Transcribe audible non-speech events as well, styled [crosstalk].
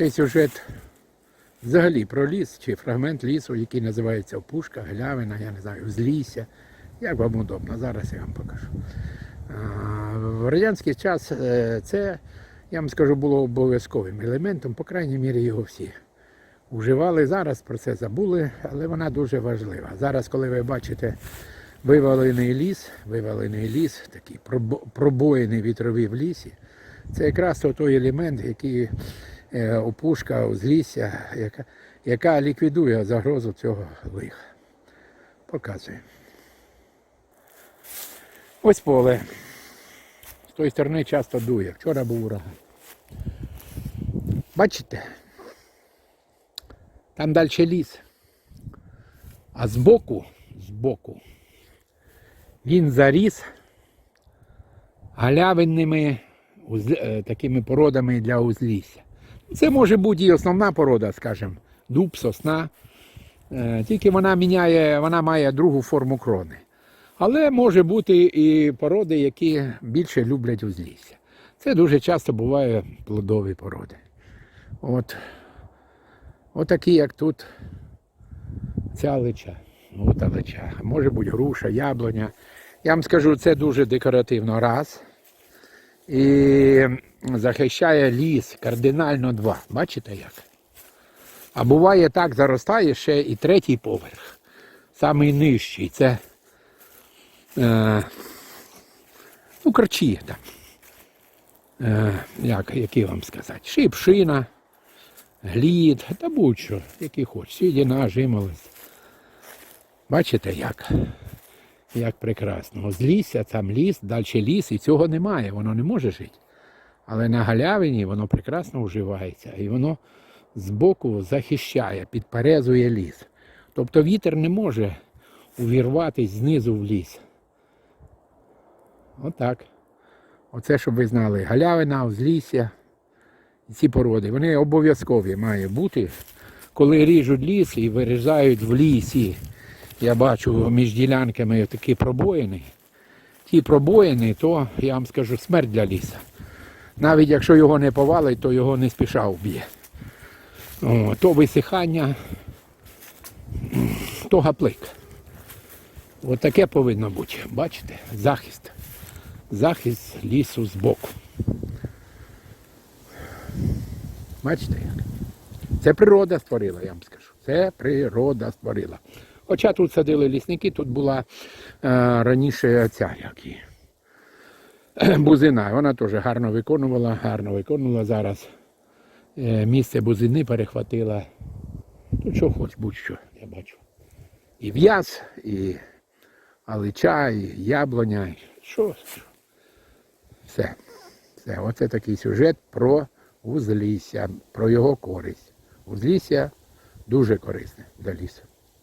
Цей сюжет взагалі про ліс чи фрагмент лісу, який називається Опушка, Галявина, я не знаю, Узлісся. Як вам удобно, зараз я вам покажу. В радянський час е, це, я вам скажу, було обов'язковим елементом, по крайній мірі його всі вживали. Зараз про це забули, але вона дуже важлива. Зараз, коли ви бачите вивалений ліс, вивалений ліс, такий пробо- пробоїний вітрові в лісі, це якраз той елемент, який опушка, узлісся, яка, яка ліквідує загрозу цього лиха. Показує. Ось поле. З тої сторони часто дує. Вчора був ураган. Бачите? Там далі ліс. А збоку, збоку, він заріс галявинними е, такими породами для узлісся. Це може бути і основна порода, скажімо, дуб, сосна. Е, Тільки вона міняє, вона має другу форму крони. Але може бути і породи, які більше люблять узлісся. Це дуже часто буває плодові породи. От, отакі, як тут ця лича. От лича. Може бути груша, яблуня. Я вам скажу, це дуже декоративно раз. І захищає ліс кардинально два. Бачите як? А буває так, заростає ще і третій поверх. Самий нижчий. Це е, ну, корчі там. Е, як, які вам сказати? Шипшина, глід, та будь-що, які хоч. Сідіна, жимолець. Бачите як? Як прекрасно. З лісся, там ліс, далі ліс, і цього немає, воно не може жити. Але на галявині воно прекрасно вживається. І воно збоку захищає, підперезує ліс. Тобто вітер не може увірватись знизу в ліс. Отак. Оце, щоб ви знали, галявина, узлісся, ці породи, вони обов'язкові мають бути. Коли ріжуть ліс і вирізають в лісі, я бачу між ділянками такі пробоїни. Ті пробоїни, то я вам скажу смерть для ліса. Навіть якщо його не повалить, то його не спіша вб'є. То висихання, то гаплик. От таке повинно бути. Бачите? Захист. Захист лісу збоку. Бачите як? Це природа створила, я вам скажу. Це природа створила. Хоча тут садили лісники, тут була е, раніше ця як [clears throat] бузина. Вона теж гарно виконувала, гарно виконувала зараз. Е, місце бузини перехватила. Тут що хоч, будь-що, я бачу. І в'яз, і алича, і яблуня. що. Все. Все. Оце такий сюжет про узлісся, про його користь. Узлісся дуже корисне для лісу.